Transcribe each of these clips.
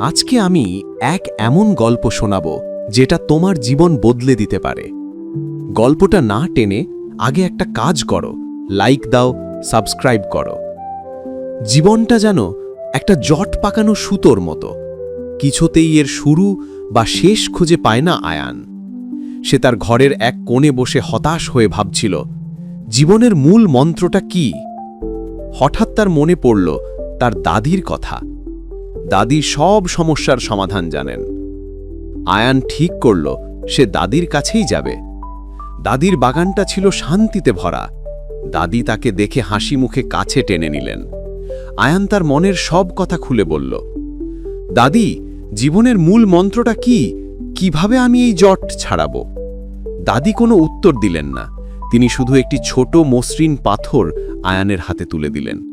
আজকে আমি এক এমন গল্প শোনাব যেটা তোমার জীবন বদলে দিতে পারে। গল্পটা না টেনে আগে একটা কাজ করো, লাইক দাও, সাবস্ক্রাইব করো। জীবনটা যেন একটা জট পাকানো সুতোর মতো। কিছুতেই এর শুরু বা শেষ খুঁজে পায় না আয়ান। সে তার ঘরের এক কোণে বসে হতাশ হয়ে ভাবছিল, জীবনের মূল মন্ত্রটা কি? হঠাৎ তার মনে পড়ল তার দাদির কথা। দাদি সব সমস্যার সমাধান জানেন। আয়ান ঠিক করল, সে দাদির কাছেই যাবে। দাদির বাগানটা ছিল শান্তিতে ভরা। দাদি তাকে দেখে হাসি মুখে কাছে টেনে নিলেন। আয়ান তার মনের সব কথা খুলে বলল, দাদি, জীবনের মূল মন্ত্রটা কি? কীভাবে আমি এই জট ছাড়াব? দাদি কোনো উত্তর দিলেন না। তিনি শুধু একটি ছোট মসৃণ পাথর আয়ানের হাতে তুলে দিলেন।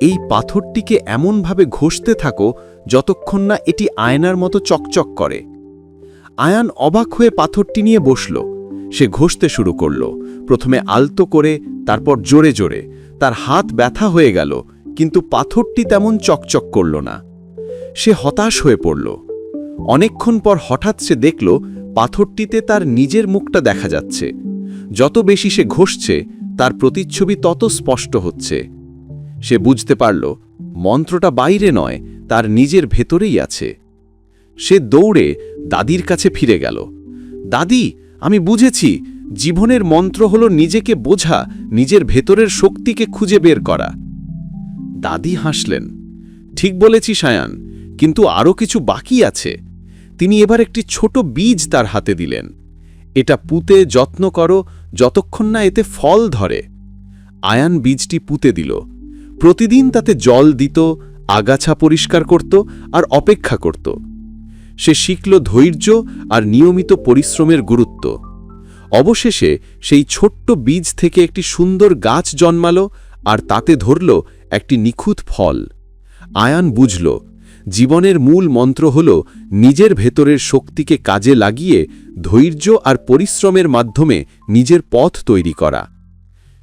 এই পাথরটিকে এমনভাবে ঘষতে থাকো যতক্ষণ না এটি আয়নার মতো চকচক করে। আয়ান অবাক হয়ে পাথরটি নিয়ে বসল। সে ঘষতে শুরু করল। প্রথমে আলতো করে, তারপর জোরে জোরে। তার হাত ব্যথা হয়ে গেল, কিন্তু পাথরটি তেমন চকচক করল না। সে হতাশ হয়ে পড়ল। অনেকক্ষণ পর হঠাৎ সে দেখল, পাথরটিতে তার নিজের মুখটা দেখা যাচ্ছে। যত বেশি সে ঘষছে, তার প্রতিচ্ছবি তত স্পষ্ট হচ্ছে। সে বুঝতে পারল, মন্ত্রটা বাইরে নয়, তার নিজের ভেতরেই আছে। সে দৌড়ে দাদির কাছে ফিরে গেল। দাদি, আমি বুঝেছি, জীবনের মন্ত্র হল নিজেকে বোঝা, নিজের ভেতরের শক্তিকে খুঁজে বের করা। দাদি হাসলেন, ঠিক বলেছি সায়ান, কিন্তু আরও কিছু বাকি আছে। তিনি এবার একটি ছোট বীজ তার হাতে দিলেন। এটা পুঁতে যত্ন করো, যতক্ষণ না এতে ফল ধরে। আয়ান বীজটি পুঁতে দিল। প্রতিদিন তাতে জল দিত, আগাছা পরিষ্কার করত আর অপেক্ষা করত। সে শিখল ধৈর্য আর নিয়মিত পরিশ্রমের গুরুত্ব। অবশেষে সেই ছোট্ট বীজ থেকে একটি সুন্দর গাছ জন্মাল আর তাতে ধরল একটি নিখুঁত ফল। আয়ান বুঝল, জীবনের মূল মন্ত্র হল নিজের ভেতরের শক্তিকে কাজে লাগিয়ে ধৈর্য আর পরিশ্রমের মাধ্যমে নিজের পথ তৈরি করা।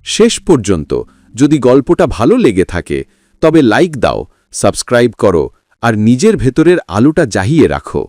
শেষ পর্যন্ত যদি গল্পটা ভালো লেগে থাকে, তবে লাইক দাও, সাবস্ক্রাইব করো, আর নিজের ভেতরের আলোটা জাহিয়ে রাখো।